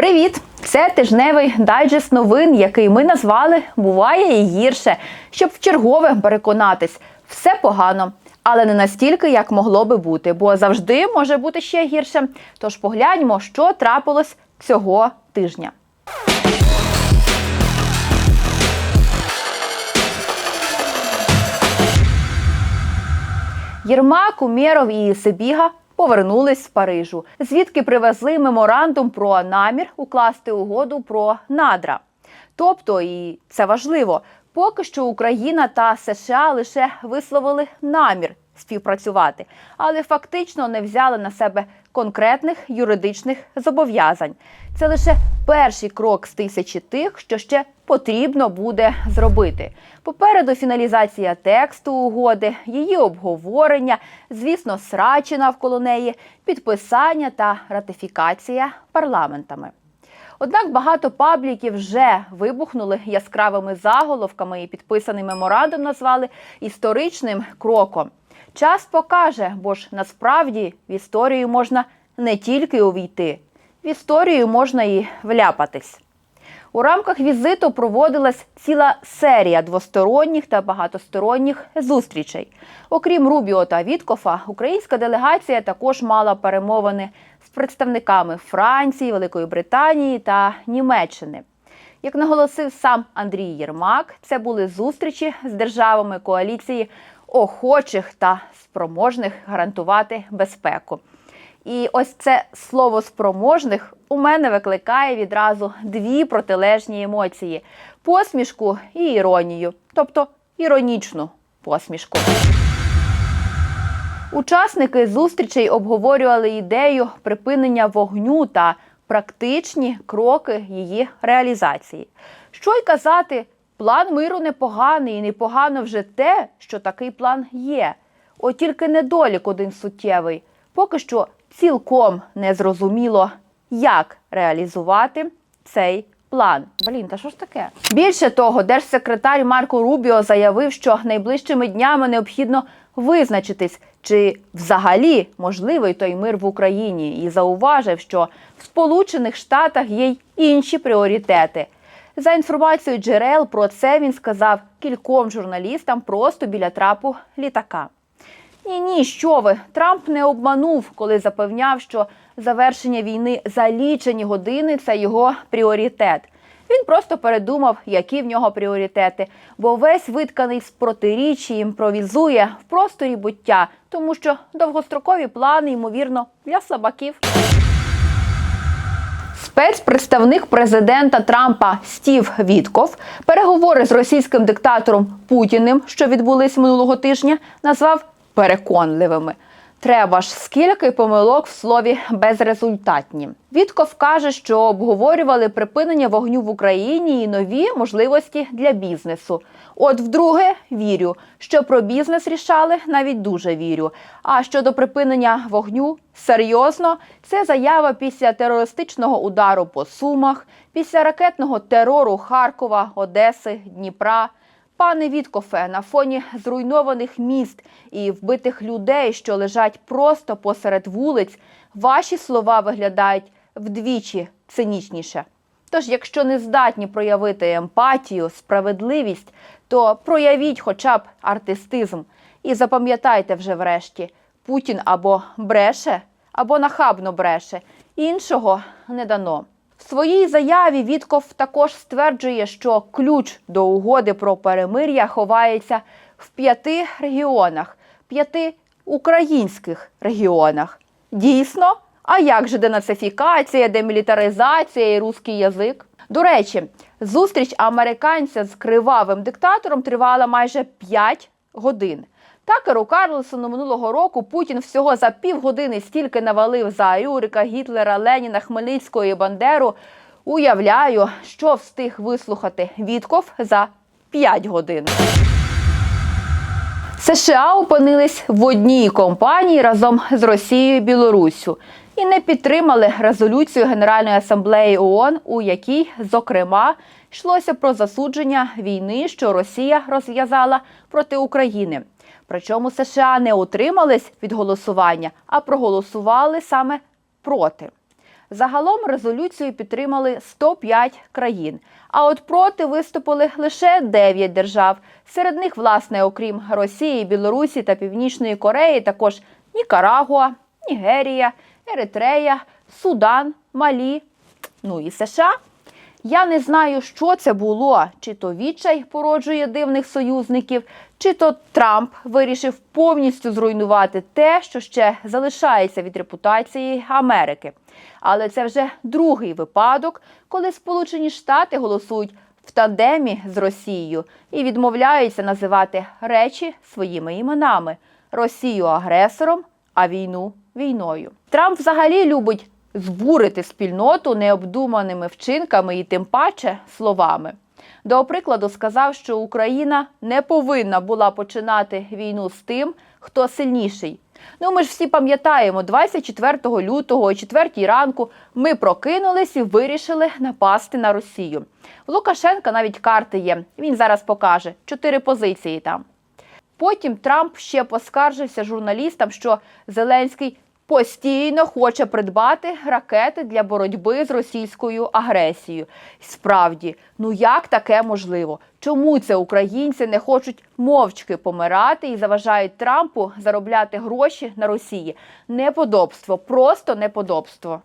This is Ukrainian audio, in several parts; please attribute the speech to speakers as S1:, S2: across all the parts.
S1: Привіт! Це тижневий дайджест новин, який ми назвали Буває і гірше, щоб вчергове переконатись, все погано, але не настільки, як могло би бути, бо завжди може бути ще гірше. Тож погляньмо, що трапилось цього тижня. Єрмак, Умєров і Сибіга повернулись з Парижу, звідки привезли меморандум про намір укласти угоду про надра. Тобто, і це важливо, поки що Україна та США лише висловили намір співпрацювати, але фактично не взяли на себе конкретних юридичних зобов'язань. Це лише перший крок з тисячі тих, що ще потрібно буде зробити. Попереду фіналізація тексту угоди, її обговорення, звісно, срачі навколо неї, підписання та ратифікація парламентами. Однак багато пабліків вже вибухнули яскравими заголовками і підписаний меморандум назвали історичним кроком. Час покаже, бо ж насправді в історію можна не тільки увійти, в історію можна і вляпатись. У рамках візиту проводилась ціла серія двосторонніх та багатосторонніх зустрічей. Окрім Рубіо та Віткофа, українська делегація також мала перемовини з представниками Франції, Великої Британії та Німеччини. Як наголосив сам Андрій Єрмак, це були зустрічі з державами коаліції охочих та спроможних гарантувати безпеку. І ось це слово спроможних у мене викликає відразу дві протилежні емоції: посмішку і іронію, тобто іронічну посмішку. Учасники зустрічей обговорювали ідею припинення вогню та практичні кроки її реалізації. Що й казати, план миру непоганий, і непогано вже те, що такий план є. От тільки недолік один суттєвий. Поки що цілком не зрозуміло, як реалізувати цей план. Блін, та що ж таке? Більше того, держсекретар Марко Рубіо заявив, що найближчими днями необхідно визначитись, чи взагалі можливий той мир в Україні, і зауважив, що в Сполучених Штатах є й інші пріоритети. За інформацією джерел про це він сказав кільком журналістам просто біля трапу літака. Ні, ні, що ви Трамп не обманув, коли запевняв, що завершення війни за лічені години це його пріоритет. Він просто передумав, які в нього пріоритети, бо весь витканий з протиріччя імпровізує в просторі буття, тому що довгострокові плани, ймовірно, для слабаків. Спецпредставник президента Трампа Стів Вітков переговори з російським диктатором Путіним, що відбулись минулого тижня, назвав переконливими. Треба ж скільки помилок в слові безрезультатні. Вітков каже, що обговорювали припинення вогню в Україні і нові можливості для бізнесу. От вдруге вірю, що про бізнес рішали, навіть дуже вірю. А щодо припинення вогню, серйозно, це заява після терористичного удару по Сумах, після ракетного терору Харкова, Одеси, Дніпра. Пане Віткофе, на фоні зруйнованих міст і вбитих людей, що лежать просто посеред вулиць, ваші слова виглядають вдвічі цинічніше. Тож, якщо не здатні проявити емпатію, справедливість, то проявіть хоча б артистизм. І запам'ятайте вже врешті, Путін або бреше, або нахабно бреше. Іншого не дано. Своїй заяві Вітков також стверджує, що ключ до угоди про перемир'я ховається в п'яти регіонах, п'яти українських регіонах. Дійсно, а як же денацифікація, демілітаризація і русський язик? До речі, зустріч американця з кривавим диктатором тривала майже 5 годин. Такеру Карлсону минулого року Путін всього за півгодини стільки навалив за Юрика, Гітлера, Леніна, Хмельницького і Бандеру. Уявляю, що встиг вислухати Вітков за 5 годин. США опинились в одній компанії разом з Росією і Білоруссю і не підтримали резолюцію Генеральної асамблеї ООН, у якій, зокрема, йшлося про засудження війни, що Росія розв'язала проти України. Причому США не утримались від голосування, а проголосували саме проти. Загалом резолюцію підтримали 105 країн. А от проти виступили лише 9 держав. Серед них, власне, окрім Росії, Білорусі та Північної Кореї, також Нікарагуа, Нігерія, Еритрея, Судан, Малі, ну і США. Я не знаю, що це було, чи то відчай породжує дивних союзників, чи то Трамп вирішив повністю зруйнувати те, що ще залишається від репутації Америки. Але це вже другий випадок, коли Сполучені Штати голосують в тандемі з Росією і відмовляються називати речі своїми іменами: Росію агресором, а війну війною. Трамп взагалі любить збурити спільноту необдуманими вчинками і тим паче словами. До прикладу, сказав, що Україна не повинна була починати війну з тим, хто сильніший. Ну, ми ж всі пам'ятаємо, 24 лютого о 4 ранку ми прокинулись і вирішили напасти на Росію. У Лукашенка навіть карти є. Він зараз покаже чотири позиції там. Потім Трамп ще поскаржився журналістам, що Зеленський постійно хоче придбати ракети для боротьби з російською агресією. Справді, ну як таке можливо? Чому це українці не хочуть мовчки помирати і заважають Трампу заробляти гроші на Росії? Неподобство, просто неподобство.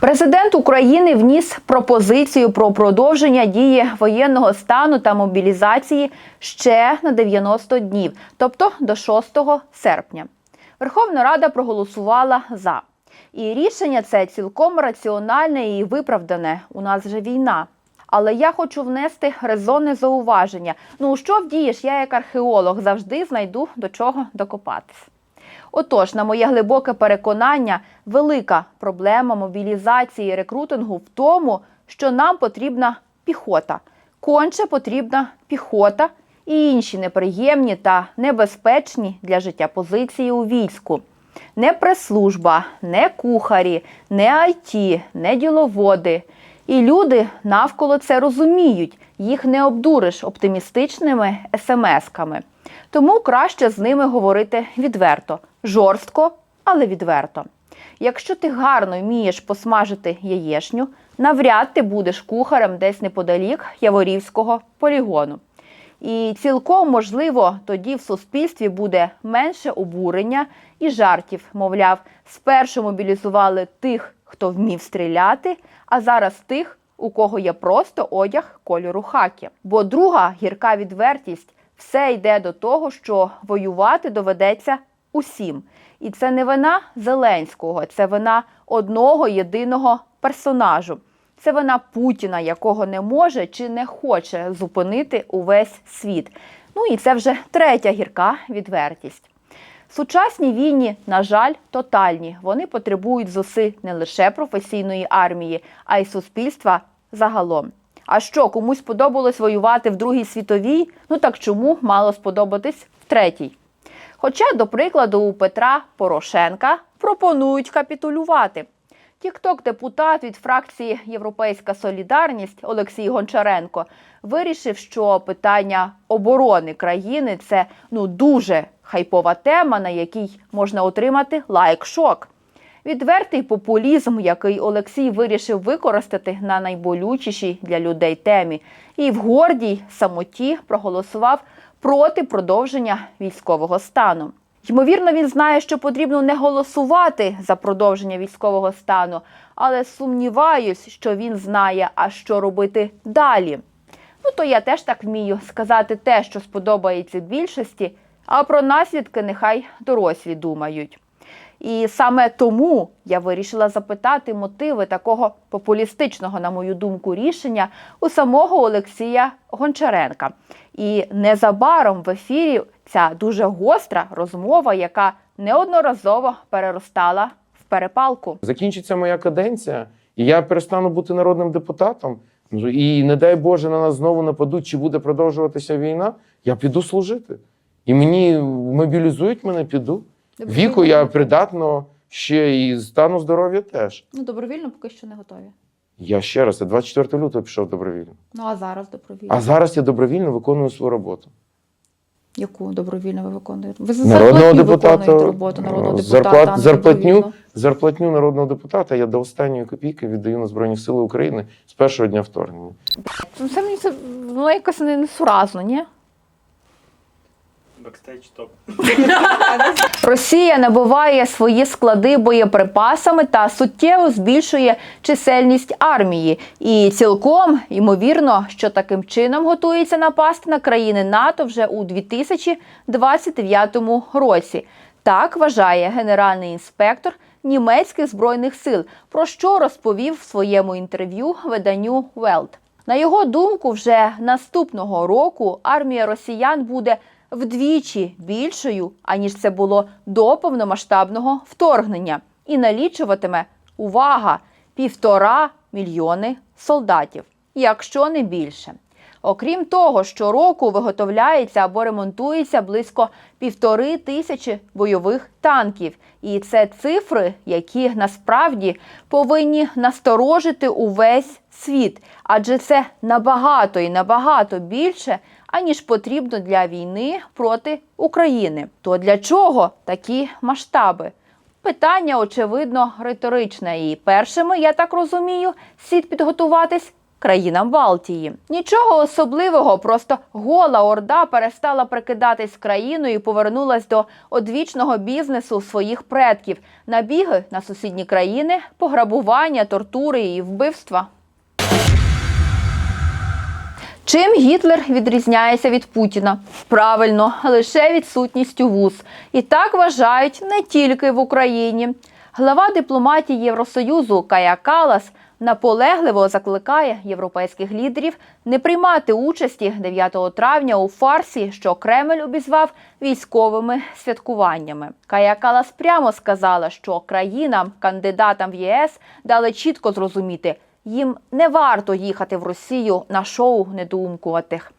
S1: Президент України вніс пропозицію про продовження дії воєнного стану та мобілізації ще на 90 днів, тобто до 6 серпня. Верховна Рада проголосувала за. І рішення це цілком раціональне і виправдане. У нас же війна. Але я хочу внести резонне зауваження. Ну що вдієш, я як археолог завжди знайду до чого докопатись. Отож, на моє глибоке переконання, велика проблема мобілізації і рекрутингу в тому, що нам потрібна піхота. Конче потрібна піхота і інші неприємні та небезпечні для життя позиції у війську. Не прес-служба, не кухарі, не айті, не діловоди. І люди навколо це розуміють, їх не обдуриш оптимістичними смс-ками. Тому краще з ними говорити відверто, жорстко, але відверто. Якщо ти гарно вмієш посмажити яєшню, навряд ти будеш кухарем десь неподалік Яворівського полігону. І цілком можливо, тоді в суспільстві буде менше обурення і жартів. Мовляв, спершу мобілізували тих, хто вмів стріляти, а зараз тих, у кого є просто одяг кольору хакі. Бо друга гірка відвертість все йде до того, що воювати доведеться усім. І це не вина Зеленського, це вина одного єдиного персонажу. Це вина Путіна, якого не може чи не хоче зупинити увесь світ. Ну і це вже третя гірка відвертість. Сучасні війні, на жаль, тотальні. Вони потребують зусиль не лише професійної армії, а й суспільства загалом. А що, комусь подобалось воювати в Другій світовій? Ну так чому мало сподобатись в третій? Хоча, до прикладу, у Петра Порошенка пропонують капітулювати. Тікток-депутат від фракції Європейська Солідарність Олексій Гончаренко вирішив, що питання оборони країни це ну дуже хайпова тема, на якій можна отримати лайк-шок. Відвертий популізм, який Олексій вирішив використати на найболючішій для людей темі, і в гордій самоті проголосував проти продовження військового стану. Ймовірно, він знає, що потрібно не голосувати за продовження військового стану, але сумніваюсь, що він знає, а що робити далі. Ну то я теж так вмію сказати те, що сподобається більшості, а про наслідки нехай дорослі думають. І саме тому я вирішила запитати мотиви такого популістичного, на мою думку, рішення у самого Олексія Гончаренка. І незабаром в ефірі ця дуже гостра розмова, яка неодноразово переростала в перепалку.
S2: Закінчиться моя каденція, і я перестану бути народним депутатом. Ну, І не дай Боже, на нас знову нападуть, чи буде продовжуватися війна. Я піду служити. І мені мобілізують мене, піду. Віку я придатно ще і стану здоров'я теж.
S1: Ну, добровільно поки що не готові.
S2: Я ще раз, я 24 лютого пішов добровільно.
S1: Ну а зараз добровільно.
S2: А зараз я добровільно виконую свою роботу.
S1: Яку добровільно ви виконуєте? Ви за
S2: Народного депутата
S1: виконуєте роботу народного
S2: е,
S1: депутата.
S2: зарплат, зарплатню, зарплатню народного депутата я до останньої копійки віддаю на Збройні Сили України з першого дня вторгнення.
S1: Це мені це ну, якось не несуразно, ні?
S3: Бекстейдж топ.
S1: Росія набуває свої склади боєприпасами та суттєво збільшує чисельність армії. І цілком ймовірно, що таким чином готується напасти на країни НАТО вже у 2029 році. Так вважає генеральний інспектор німецьких збройних сил, про що розповів в своєму інтерв'ю виданню Welt. На його думку, вже наступного року армія росіян буде вдвічі більшою, аніж це було до повномасштабного вторгнення, і налічуватиме увага півтора мільйони солдатів, якщо не більше. Окрім того, щороку виготовляється або ремонтується близько півтори тисячі бойових танків. І це цифри, які насправді повинні насторожити увесь світ, адже це набагато і набагато більше, аніж потрібно для війни проти України. То для чого такі масштаби? Питання, очевидно, риторичне. І першими, я так розумію, слід підготуватись країнам Балтії. Нічого особливого, просто гола орда перестала прикидатись країною і повернулась до одвічного бізнесу своїх предків, набіги на сусідні країни, пограбування, тортури і вбивства. Чим Гітлер відрізняється від Путіна? Правильно, лише відсутністю вуз. І так вважають не тільки в Україні. Глава дипломатії Євросоюзу Кая Калас наполегливо закликає європейських лідерів не приймати участі 9 травня у фарсі, що Кремль обізвав військовими святкуваннями. Кая Калас прямо сказала, що країнам, кандидатам в ЄС дали чітко зрозуміти, їм не варто їхати в Росію на шоу недоумкуватих.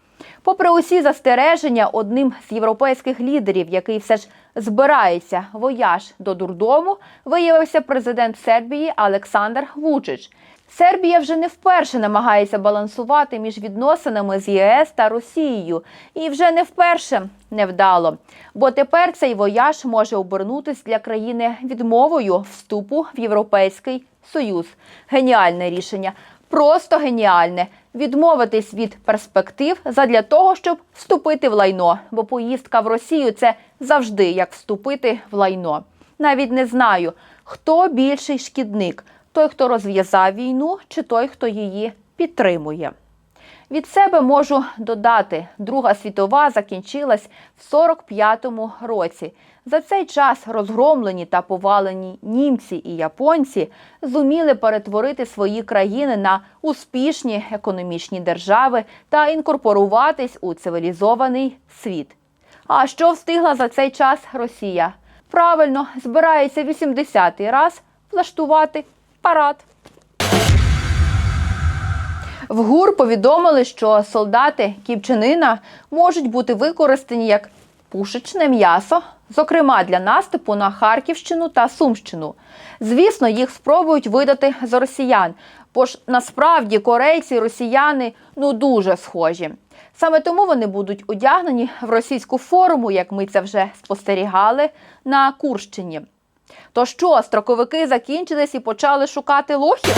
S1: Попри усі застереження, одним з європейських лідерів, який все ж збирається вояж до дурдому, виявився президент Сербії Олександр Вучич. Сербія вже не вперше намагається балансувати між відносинами з ЄС та Росією, і вже не вперше невдало. Бо тепер цей вояж може обернутись для країни відмовою вступу в Європейський Союз. Геніальне рішення. Просто геніальне відмовитись від перспектив задля того, щоб вступити в лайно. Бо поїздка в Росію це завжди як вступити в лайно. Навіть не знаю, хто більший шкідник: той, хто розв'язав війну, чи той, хто її підтримує. Від себе можу додати, Друга світова закінчилась в 45-му році. За цей час розгромлені та повалені німці і японці зуміли перетворити свої країни на успішні економічні держави та інкорпоруватись у цивілізований світ. А що встигла за цей час Росія? Правильно, збирається 80-й раз влаштувати парад. В ГУР повідомили, що солдати Кіпчинина можуть бути використані як пушечне м'ясо, зокрема для наступу на Харківщину та Сумщину. Звісно, їх спробують видати за росіян, бо ж насправді корейці росіяни ну дуже схожі. Саме тому вони будуть одягнені в російську форму, як ми це вже спостерігали на Курщині. То що, строковики закінчились і почали шукати лохів?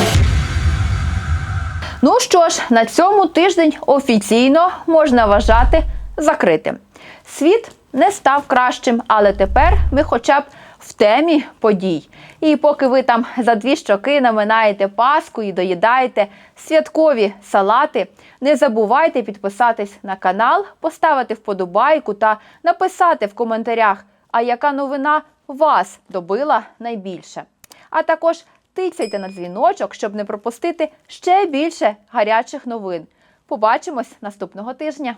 S1: Ну що ж, на цьому тиждень офіційно можна вважати закритим. Світ не став кращим, але тепер ми хоча б в темі подій. І поки ви там за дві щоки наминаєте паску і доїдаєте святкові салати, не забувайте підписатись на канал, поставити вподобайку та написати в коментарях, а яка новина вас добила найбільше. А також тицяйте на дзвіночок, щоб не пропустити ще більше гарячих новин. Побачимось наступного тижня.